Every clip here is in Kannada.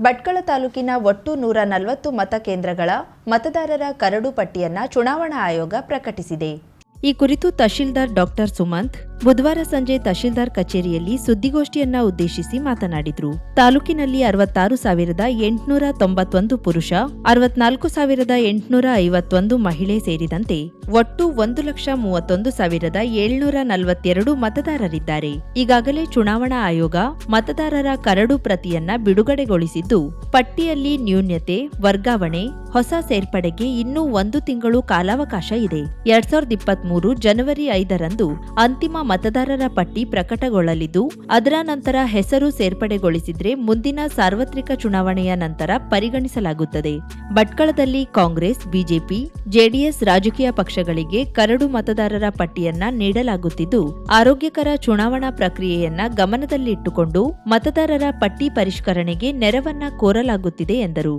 ಭಟ್ಕಳ ತಾಲೂಕಿನ ಒಟ್ಟು ನೂರ ನಲವತ್ತು ಮತಕೇಂದ್ರಗಳ ಮತದಾರರ ಕರಡು ಪಟ್ಟಿಯನ್ನ ಚುನಾವಣಾ ಆಯೋಗ ಪ್ರಕಟಿಸಿದೆ. ಈ ಕುರಿತು ತಹಶೀಲ್ದಾರ್ ಡಾಕ್ಟರ್ ಸುಮಂತ್ ಬುಧವಾರ ಸಂಜೆ ತಹಶೀಲ್ದಾರ್ ಕಚೇರಿಯಲ್ಲಿ ಸುದ್ದಿಗೋಷ್ಠಿಯನ್ನ ಉದ್ದೇಶಿಸಿ ಮಾತನಾಡಿದರು. ತಾಲೂಕಿನಲ್ಲಿ ಅರವತ್ತಾರು ಸಾವಿರದ ಎಂಟುನೂರ ತೊಂಬತ್ತೊಂದು ಪುರುಷ, ಅರವತ್ನಾಲ್ಕು ಸಾವಿರದ ಎಂಟುನೂರ ಐವತ್ತೊಂದು ಮಹಿಳೆ ಸೇರಿದಂತೆ ಒಟ್ಟು ಒಂದು ಲಕ್ಷ ಮೂವತ್ತೊಂದು ಸಾವಿರದ ಏಳ್ನೂರ ನಲವತ್ತೆರಡು ಮತದಾರರಿದ್ದಾರೆ. ಈಗಾಗಲೇ ಚುನಾವಣಾ ಆಯೋಗ ಮತದಾರರ ಕರಡು ಪ್ರತಿಯನ್ನ ಬಿಡುಗಡೆಗೊಳಿಸಿದ್ದು, ಪಟ್ಟಿಯಲ್ಲಿ ನ್ಯೂನ್ಯತೆ ವರ್ಗಾವಣೆ, ಹೊಸ ಸೇರ್ಪಡೆಗೆ ಇನ್ನೂ ಒಂದು ತಿಂಗಳು ಕಾಲಾವಕಾಶ ಇದೆ. ಎರಡ್ ಸಾವಿರದ ಇಪ್ಪತ್ಮೂರು ಜನವರಿ ಐದರಂದು ಅಂತಿಮ ಮತದಾರರ ಪಟ್ಟಿ ಪ್ರಕಟಗೊಳ್ಳಲಿದ್ದು, ಅದರ ನಂತರ ಹೆಸರು ಸೇರ್ಪಡೆಗೊಳಿಸಿದ್ರೆ ಮುಂದಿನ ಸಾರ್ವತ್ರಿಕ ಚುನಾವಣೆಯ ನಂತರ ಪರಿಗಣಿಸಲಾಗುತ್ತದೆ. ಭಟ್ಕಳದಲ್ಲಿ ಕಾಂಗ್ರೆಸ್, ಬಿಜೆಪಿ, ಜೆಡಿಎಸ್ ರಾಜಕೀಯ ಪಕ್ಷಗಳಿಗೆ ಕರಡು ಮತದಾರರ ಪಟ್ಟಿಯನ್ನ ನೀಡಲಾಗುತ್ತಿದ್ದು, ಆರೋಗ್ಯಕರ ಚುನಾವಣಾ ಪ್ರಕ್ರಿಯೆಯನ್ನ ಗಮನದಲ್ಲಿಟ್ಟುಕೊಂಡು ಮತದಾರರ ಪಟ್ಟಿ ಪರಿಷ್ಕರಣೆಗೆ ನೆರವನ್ನ ಕೋರಲಾಗುತ್ತಿದೆ ಎಂದರು.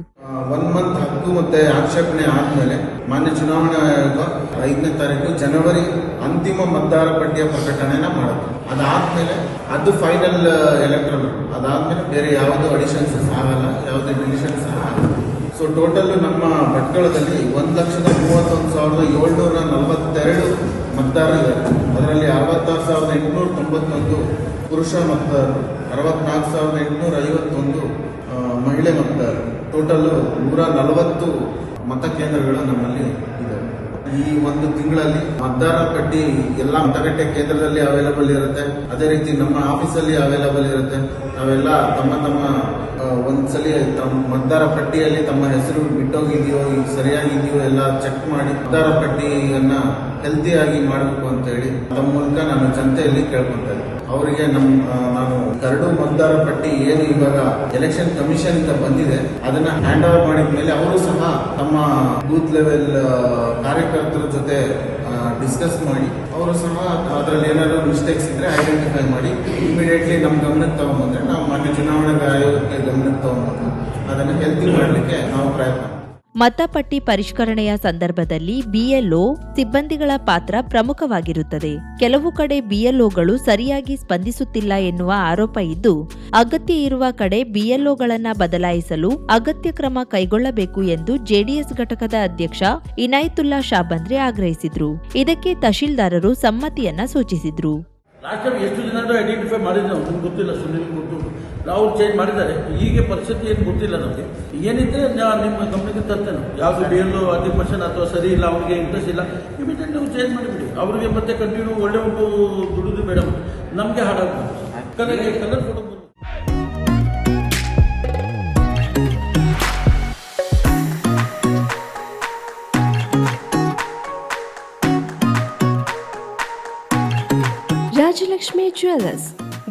ಒನ್ ಮಂತ್ ಹಕ್ಕು ಮತ್ತೆ ಆಕ್ಷೇಪಣೆ ಆದ್ಮೇಲೆ ಮಾನ್ಯ ಚುನಾವಣಾ ಆಯೋಗ ಐದನೇ ತಾರೀಕು ಜನವರಿ ಅಂತಿಮ ಮತದಾರ ಪಟ್ಟಿಯ ಪ್ರಕಟಣೆನ ಮಾಡುತ್ತೆ. ಅದಾದ್ಮೇಲೆ ಅದು ಫೈನಲ್ ಎಲೆಕ್ಟ್ರಲ್ ಅದಾದ್ಮೇಲೆ ಬೇರೆ ಯಾವುದು ಅಡಿಷನ್ಸ್ ಆಗಲ್ಲ, ಯಾವುದೇ ಡಿಲಿಷನ್ಸ್ ಆಗಲ್ಲ. ಸೊ ಟೋಟಲ್ ನಮ್ಮ ಭಟ್ಕಳದಲ್ಲಿ ಒಂದು ಲಕ್ಷದ ಮೂವತ್ತೊಂದು ಸಾವಿರದ ಏಳ್ನೂರ ನಲವತ್ತೆರಡು ಮತದಾರರು ಅದರಲ್ಲಿ ಅರವತ್ತಾರು ಸಾವಿರದ ಎಂಟುನೂರ ತೊಂಬತ್ತೊಂದು ಪುರುಷ ಮತದಾರರು ಅರವತ್ನಾಲ್ಕು ಸಾವಿರದ ಎಂಟುನೂರ ಐವತ್ತೊಂದು ಟೋಟಲ್ ನೂರ ನಲವತ್ತು ಮತಕೇಂದ್ರಗಳು ನಮ್ಮಲ್ಲಿ ಇದೆ ಈ ಒಂದು ತಿಂಗಳಲ್ಲಿ ಮತದಾರ ಪಟ್ಟಿ ಎಲ್ಲ ಮತಗಟ್ಟೆ ಕೇಂದ್ರದಲ್ಲಿ ಅವೈಲಬಲ್ ಇರುತ್ತೆ. ಅದೇ ರೀತಿ ನಮ್ಮ ಆಫೀಸಲ್ಲಿ ಅವೈಲಬಲ್ ಇರುತ್ತೆ. ನಾವೆಲ್ಲ ತಮ್ಮ ತಮ್ಮ ಒಂದ್ಸಲಿ ತಮ್ಮ ಮತದಾರ ಪಟ್ಟಿಯಲ್ಲಿ ತಮ್ಮ ಹೆಸರು ಬಿಟ್ಟೋಗಿದೆಯೋ ಈಗ ಸರಿಯಾಗಿದೆಯೋ ಎಲ್ಲ ಚೆಕ್ ಮಾಡಿ ಮತದಾರ ಪಟ್ಟಿಯನ್ನ ಹೆಲ್ತಿಯಾಗಿ ಮಾಡಬೇಕು ಅಂತ ಹೇಳಿ ತಮ್ಮ ಮೂಲಕ ನಾನು ಜನತೆಯಲ್ಲಿ ಕೇಳ್ಕೊತಾ ಇದ್ದೀನಿ. ಅವರಿಗೆ ನಮ್ಮ ನಾನು ಕರಡು ಮತದಾರ ಪಟ್ಟಿ ಏನು ಇವಾಗ ಎಲೆಕ್ಷನ್ ಕಮಿಷನ್ ಇಂದ ಬಂದಿದೆ, ಅದನ್ನ ಹ್ಯಾಂಡ್ ಓವರ್ ಮಾಡಿದ ಮೇಲೆ ಅವರು ಸಹ ತಮ್ಮ ಬೂತ್ ಲೆವೆಲ್ ಕಾರ್ಯಕರ್ತರ ಜೊತೆ ಡಿಸ್ಕಸ್ ಮಾಡಿ, ಅವರು ಸಹ ಅದರಲ್ಲಿ ಏನಾದ್ರು ಮಿಸ್ಟೇಕ್ಸ್ ಇದ್ರೆ ಐಡೆಂಟಿಫೈ ಮಾಡಿ ಇಮಿಡಿಯೇಟ್ಲಿ ನಮ್ಮ ಗಮನಕ್ಕೆ ತಗೊಂಡ್ಬಂದ್ರೆ ನಾವು ಮಾನ್ಯ ಚುನಾವಣಾ ಆಯೋಗಕ್ಕೆ ಗಮನಕ್ಕೆ ತಗೊಂಡ್ಬಂದ್ರೆ ಅದನ್ನು ಹೆಲ್ತಿ ಮಾಡಲಿಕ್ಕೆ ನಾವು ಪ್ರಯತ್ನ. ಮತಪಟ್ಟಿ ಪರಿಷ್ಕರಣೆಯ ಸಂದರ್ಭದಲ್ಲಿ ಬಿಎಲ್ಒ ಸಿಬ್ಬಂದಿಗಳ ಪಾತ್ರ ಪ್ರಮುಖವಾಗಿರುತ್ತದೆ. ಕೆಲವು ಕಡೆ ಬಿಎಲ್ಒಗಳು ಸರಿಯಾಗಿ ಸ್ಪಂದಿಸುತ್ತಿಲ್ಲ ಎನ್ನುವ ಆರೋಪ ಇದ್ದು, ಅಗತ್ಯ ಇರುವ ಕಡೆ ಬಿಎಲ್ಒಗಳನ್ನ ಬದಲಾಯಿಸಲು ಅಗತ್ಯ ಕ್ರಮ ಕೈಗೊಳ್ಳಬೇಕು ಎಂದು ಜೆಡಿಎಸ್ ಘಟಕದ ಅಧ್ಯಕ್ಷ ಇನಾಯತುಲ್ಲಾ ಶಾಬಂದ್ರೆ ಆಗ್ರಹಿಸಿದ್ರು. ಇದಕ್ಕೆ ತಹಶೀಲ್ದಾರರು ಸಮ್ಮತಿಯನ್ನ ಸೂಚಿಸಿದ್ರು. ಅವ್ರು ಚೇಂಜ್ ಮಾಡಿದ್ದಾರೆ. ಹೀಗೆ ಪರಿಸ್ಥಿತಿ ಏನು ಗೊತ್ತಿಲ್ಲ ನಮಗೆ. ಏನಿದ್ರೆ ನಾನು ನಿಮ್ಮ ಗಮನಕ್ಕೆ ತರ್ತೇನೆ. ಯಾವುದು ಬಿ ಎಲ್ ಅಡ್ಮಿಷನ್ ಅಥವಾ ಸರಿ ಇಲ್ಲ ಅವ್ರಿಗೆ ಇಂಟ್ರೆಸ್ಟ್ ಇಲ್ಲ ಇಮಿಡಿಯೇಟ್ ನೀವು ಚೇಂಜ್ ಮಾಡಿಬಿಡಿ. ಅವ್ರಿಗೆ ಮತ್ತೆ ಕಂಟಿನ್ಯೂ ಒಳ್ಳೆ ಒಂದು ದುಡಿದು ಬೇಡ. ನಮಗೆ ಹಾಡಬೇಕು colour colour photo Rajalakshmi Jewelers,